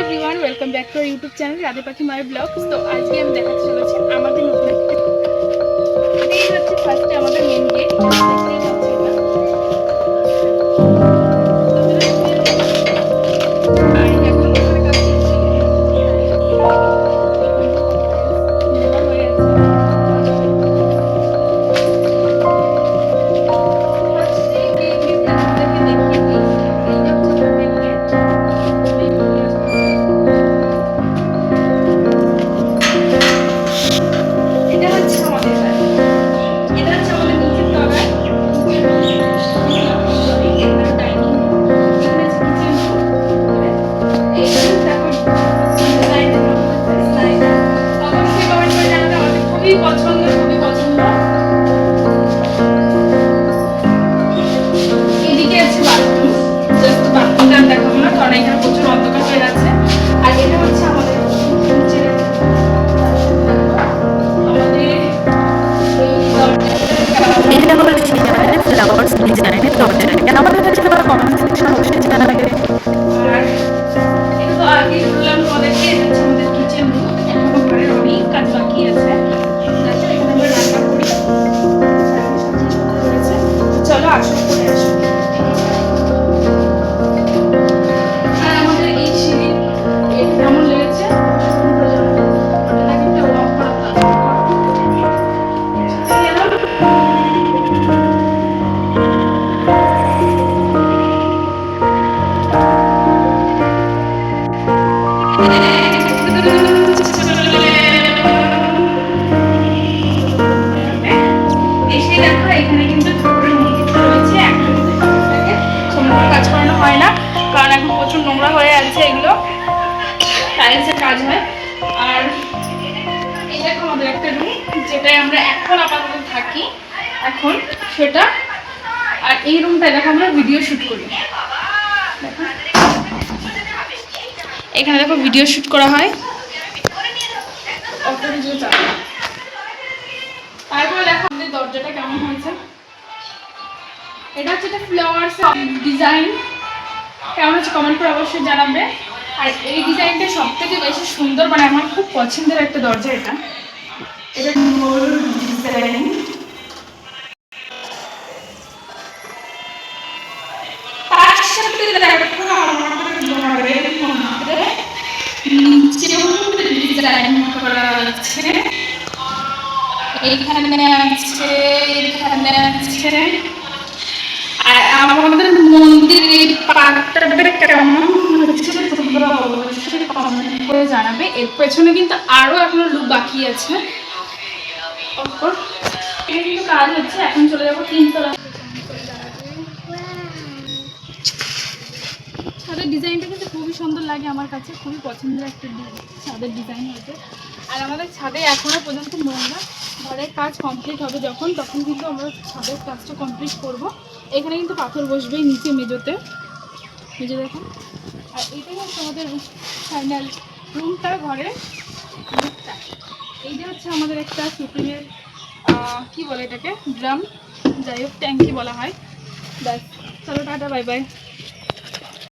Everyone welcome back to YouTube channel Radhe Pakhi মায়ের blog তো আজকে আমি দেখাতে চলেছি আমাদের নতুন খুবই পছন্দ খুবই পছন্দ। এদিকে আছে বাথরুম। জাস্ট বাথরুমটা আমি দেখাবো না কারণ এখানে প্রচুর অন্ধকার হয়ে আছে আর এটা হচ্ছে আমাদের নিচের আমাদের এই দরজাটা এটা হলো ডিজাইনের ফ্লাওয়ার্স ডিজাইনের দরজা কেন আমাদের কাছে কমেন্ট সেকশন অবশ্যই জানাবে আর প্রচুর নোংরা হয়ে আছে এগুলো। টাইলসের কাজ হয়। আর এই দেখো আমাদের একটা রুম যেটায় আমরা এখন আপাতত থাকি। এখন সেটা, আর এই রুমটায় দেখো আমরা ভিডিও শুট করি। এখানে দেখো ভিডিও শুট করা হয়। তারপরে দেখো আমাদের দরজাটা কেমন হয়েছে। এটা হচ্ছে একটা ফ্লাওয়ার্স ডিজাইন কেমন হচ্ছে কমেন্ট করে অবশ্যই জানাবে। আর এই ডিজাইনটা সব থেকে বেশি সুন্দর মানে আমার খুব পছন্দের একটা দরজা এটা। এটা করা আছে, এখানে আছে। আমাদের মন্দিরের এই পার্কটা কেমন? করে জানাবে। এর পেছনে কিন্তু আরও এখনও লুক বাকি আছে। কিন্তু কাজ হচ্ছে, এখন চলে যাব তিনতলা। ছাদের ডিজাইনটা কিন্তু খুবই সুন্দর লাগে আমার কাছে, খুবই পছন্দের একটা ছাদের ডিজাইন হয়েছে। আর আমাদের ছাদে এখনও পর্যন্ত নোংরা। ঘরের কাজ কমপ্লিট হবে যখন, তখন কিন্তু আমরা ছাদের কাজটা কমপ্লিট করব। এখানে কিন্তু পাথর বসবেই নিচে মেজোতে মেজে দেখুন। আর এটাই হচ্ছে আমাদের ফাইনাল রুমটা ঘরে রুমটা এইটা হচ্ছে আমাদের একটা সুপ্রিমের কি বলে এটাকে? ড্রাম যাই হোক ট্যাঙ্কি বলা হয়। ব্যাস, চলো টাটা বাই বাই